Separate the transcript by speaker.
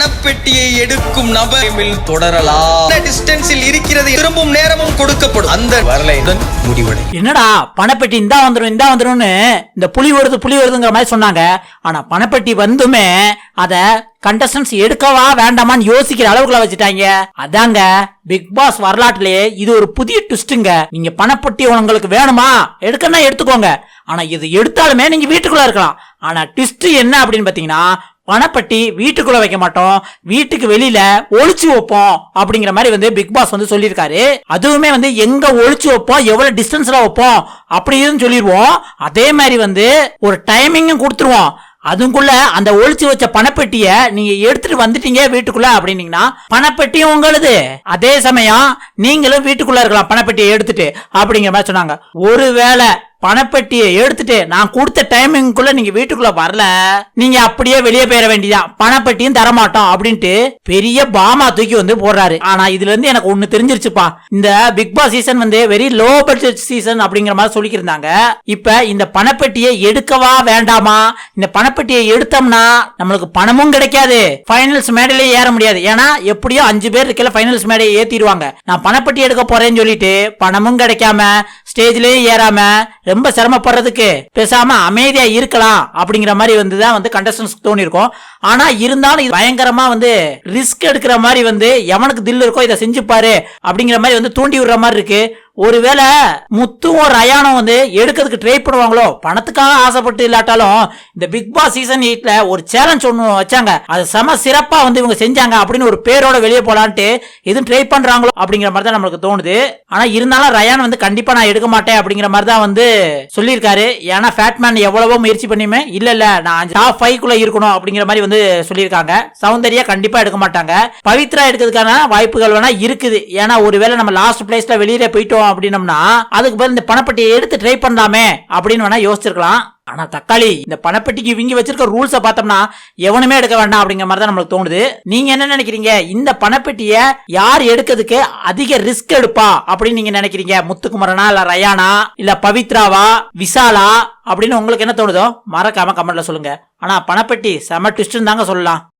Speaker 1: பணப்பெட்டியை எடுக்கும் நபரில் தொடரலாம். டிஸ்டன்ஸில் இருக்கிறது திரும்பும் நேரமும் கொடுக்கப்படும். அந்த வரலையுடன் முடிவடை.
Speaker 2: என்னடா பணப்பெட்டி இந்தா வந்துடும் இந்தா வந்துரும்னு இந்த புலி வருது புலி வருதுங்கிற மாதிரி சொன்னாங்க. ஆனா பணப்பெட்டி வந்துமே அத கண்டஸ்டன்ஸ் எடுக்கவா வேண்டாமான்னு யோசிக்கிற அளவுக்குள்ள வச்சுட்டாங்க. அதாங்க பிக் பாஸ் வரலாற்றுலயே இது ஒரு புதிய ட்விஸ்ட்டுங்க நீங்க பணப்பெட்டி உங்களுக்கு வேணுமா? எடுக்கன்னா எடுத்துக்கோங்க. ஆனா இது எடுத்தாலுமே நீங்க வீட்டுக்குள்ள இருக்கலாம். ஆனா ட்விஸ்ட் என்ன அப்படின்னு பாத்தீங்கன்னா பணப்பட்டி வீட்டுக்குள்ள வைக்க மாட்டோம். வீட்டுக்கு வெளியில ஒழிச்சு வைப்போம் அப்படிங்கிற மாதிரி வந்து பிக் பாஸ் வந்து சொல்லியிருக்காரு. அதுவுமே வந்து எங்க ஒழிச்சு வைப்போம் எவ்வளவு டிஸ்டன்ஸ்ல வைப்போம் அப்படின்னு சொல்லிடுவோம் அதே மாதிரி வந்து ஒரு டைமிங்கும் கொடுத்துருவோம். அதுக்குள்ள அந்த ஒழிச்சு வச்ச பணப்பெட்டிய நீங்க எடுத்துட்டு வந்துட்டீங்க வீட்டுக்குள்ள அப்படின்னீங்கன்னா பணப்பெட்டியும் உங்களுது. அதே சமயம் நீங்களும் வீட்டுக்குள்ள இருக்கலாம் பணப்பெட்டியை எடுத்துட்டு அப்படிங்கிற மாதிரி சொன்னாங்க. ஒருவேளை பணப்பெட்டியை எடுத்துட்டு நான் கொடுத்த டைமிங்குள்ள நீங்க வீட்டுக்குள்ள வரல. நீங்க அப்படியே வெளியே போயிட வேண்டியதான் பணப்பெட்டியும் தரமாட்டோம் அப்படின்ட்டு பெரிய பாமா தூக்கி வந்து போடுறாரு. ஆனா இதுல இருந்து எனக்கு ஒண்ணு தெரிஞ்சிருச்சுப்பா. இந்த பிக் பாஸ் சீசன் வந்து வெரி லோ பட்ஜெட் சீசன் அப்படிங்கிற மாதிரி சொல்லிக்கிருந்தாங்க. இப்ப இந்த பணப்பெட்டியை எடுக்கவா வேண்டாமா? இந்த பணப்பெட்டியை எடுத்தோம்னா நம்மளுக்கு பணமும் கிடைக்காது. ஃபைனல்ஸ் மேடையிலே ஏற முடியாது. ஏன்னா எப்படியோ அஞ்சு பேர் இருக்கல ஃபைனல்ஸ் மேடையை ஏத்திடுவாங்க. நான் பணப்பெட்டி எடுக்க போறேன்னு சொல்லிட்டு பணமும் கிடைக்காம ஸ்டேஜ்லயும் ஏறாம ரொம்ப சிரமப்படுறதுக்கு பேசாம அமைதியா இருக்கலாம் அப்படிங்கிற மாதிரி வந்து தான் வந்து கண்டஸ்டன்ஸ் தோணி இருக்கும் ஆனா இருந்தாலும் இது பயங்கரமா வந்து ரிஸ்க் எடுக்கிற மாதிரி வந்து எவனுக்கு தில் இருக்கோ இதை செஞ்சுப்பாரு அப்படிங்கிற மாதிரி வந்து தூண்டி விடுற மாதிரி இருக்கு. ஒருவேளை முத்துவும் ரயானும் வந்து எடுக்கிறதுக்கு ட்ரை பண்ணுவாங்களோ? பணத்துக்காக ஆசைப்பட்டு இல்லாட்டாலும் இந்த பிக் பாஸ் சீசன் எயிட்ல ஒரு சேலஞ்ச் ஒன்று வச்சாங்க. அது செம சிறப்பா வந்து இவங்க செஞ்சாங்க அப்படின்னு ஒரு பேரோட வெளியே போலான்ட்டு எதுவும் ட்ரை பண்றாங்களோ அப்படிங்கிற மாதிரி தான் நம்மளுக்கு தோணுது. ஆனா இருந்தாலும் ரயான் வந்து கண்டிப்பா நான் எடுக்க மாட்டேன் அப்படிங்கிற மாதிரி தான் வந்து சொல்லியிருக்காரு. ஏன்னா ஃபேட்மேன் எவ்வளவோ முயற்சி பண்ணியுமே இல்ல இல்ல நான் டாப் ஃபைவ் குள்ள இருக்கணும் அப்படிங்கிற மாதிரி வந்து சொல்லியிருக்காங்க. சௌந்தர்யா கண்டிப்பா எடுக்க மாட்டாங்க. பவித்ரா எடுக்கிறதுக்கான வாய்ப்புகள் வேணா இருக்குது. ஏன்னா ஒருவேளை நம்ம லாஸ்ட் பிளேஸ்ல வெளியில போயிட்டோம் அப்படின்னம்னா அதுக்கு பதில் இந்த பணப்பட்டியை எடுத்து ட்ரை பண்ணலாமே அப்படின்னு வேணா யோசிச்சிருக்கலாம். ஆனா தக்காளி இந்த பணப்பெட்டிக்கு இவங்க வச்சிருக்க ரூல்ஸை பார்த்தோம்னா எவனுமே எடுக்க வேண்டாம் அப்படிங்கிற மாதிரி தான் நம்மளுக்கு தோணுது. நீங்க என்ன நினைக்கிறீங்க? இந்த பணப்பெட்டியை யார் எடுக்கிறதுக்கு அதிக ரிஸ்க் எடுப்பா அப்படின்னு நீங்க நினைக்கிறீங்க? முத்துக்குமரனா இல்ல ரயானா இல்ல பவித்ராவா விசாலா அப்படின்னு உங்களுக்கு என்ன தோணுதோ மறக்காம கமெண்ட்ல சொல்லுங்க. ஆனா பணப்பெட்டி செம ட்விஸ்ட்னு தாங்க சொல்லலாம்.